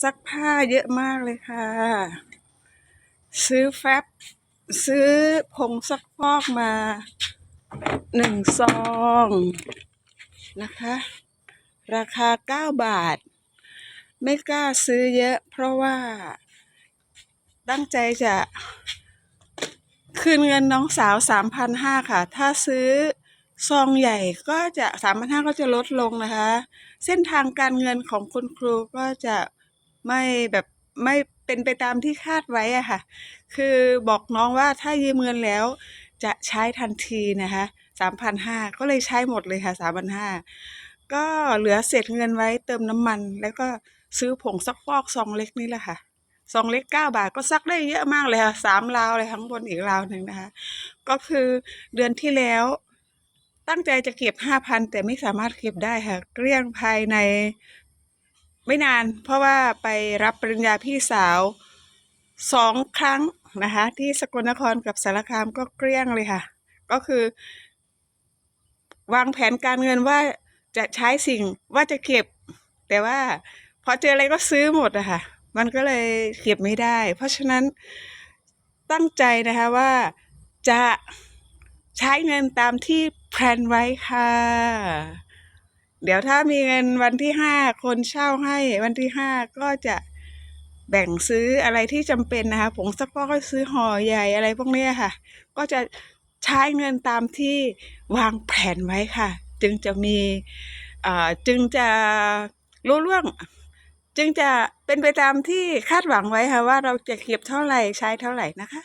ซักผ้าเยอะมากเลยค่ะ ซื้อแฟบซื้อผงซักฟอกมาหนึ่งซองนะคะ ราคาเก้าบาท ไม่กล้าซื้อเยอะ เพราะว่า ตั้งใจจะคืนเงินน้องสาวสามพันห้าค่ะ ถ้าซื้อซองใหญ่ก็จะสามพันห้าก็จะลดลงนะคะ เส้นทางการเงินของคุณครูก็จะ ไม่แบบไม่เป็นไปตามที่คาดไว้อะค่ะ คือบอกน้องว่าถ้ายืมเงินแล้วจะใช้ทันทีนะคะสามพันห้าก็เลยใช้หมดเลยค่ะสามพันห้าก็เหลือเศษเงินไว้เติมน้ำมัน แล้วก็ซื้อผงซักฟอกซองเล็กนี่แหละค่ะซองเล็กเก้าบาทก็ซักได้เยอะมากเลยค่ะสามราวเลยทั้งบนอีกราวหนึ่งนะคะ ก็คือเดือนที่แล้ว ตั้งใจจะเก็บห้าพันแต่ไม่สามารถเก็บได้ค่ะ เกลี้ยงภายใน ไม่นานเพราะว่าไปรับปริญญาพี่สาวสองครั้งนะคะ ที่สกลนครกับสารคามก็เกลี้ยงเลยค่ะ ก็คือ วางแผนการเงินว่าจะใช้สิ่งว่าจะเก็บ แต่ว่าพอเจออะไรก็ซื้อหมดอะค่ะ มันก็เลยเก็บไม่ได้ เพราะฉะนั้นตั้งใจนะคะว่าจะใช้เงินตามที่แพลนไว้ค่ะ เดี๋ยวถ้ามีเงินวันที่ห้าคนเช่าให้วันที่ห้าก็จะแบ่งซื้ออะไรที่จำเป็นนะคะผงซักฟอกก็ซื้อห่อใหญ่อะไรพวกนี้ค่ะ ก็จะใช้เงินตามที่วางแผนไว้ค่ะ จึงจะมีอ่าจึงจะรู้เรื่องจึงจะเป็นไปตามที่คาดหวังไว้ค่ะว่าเราจะเก็บเท่าไหร่ใช้เท่าไหร่นะคะ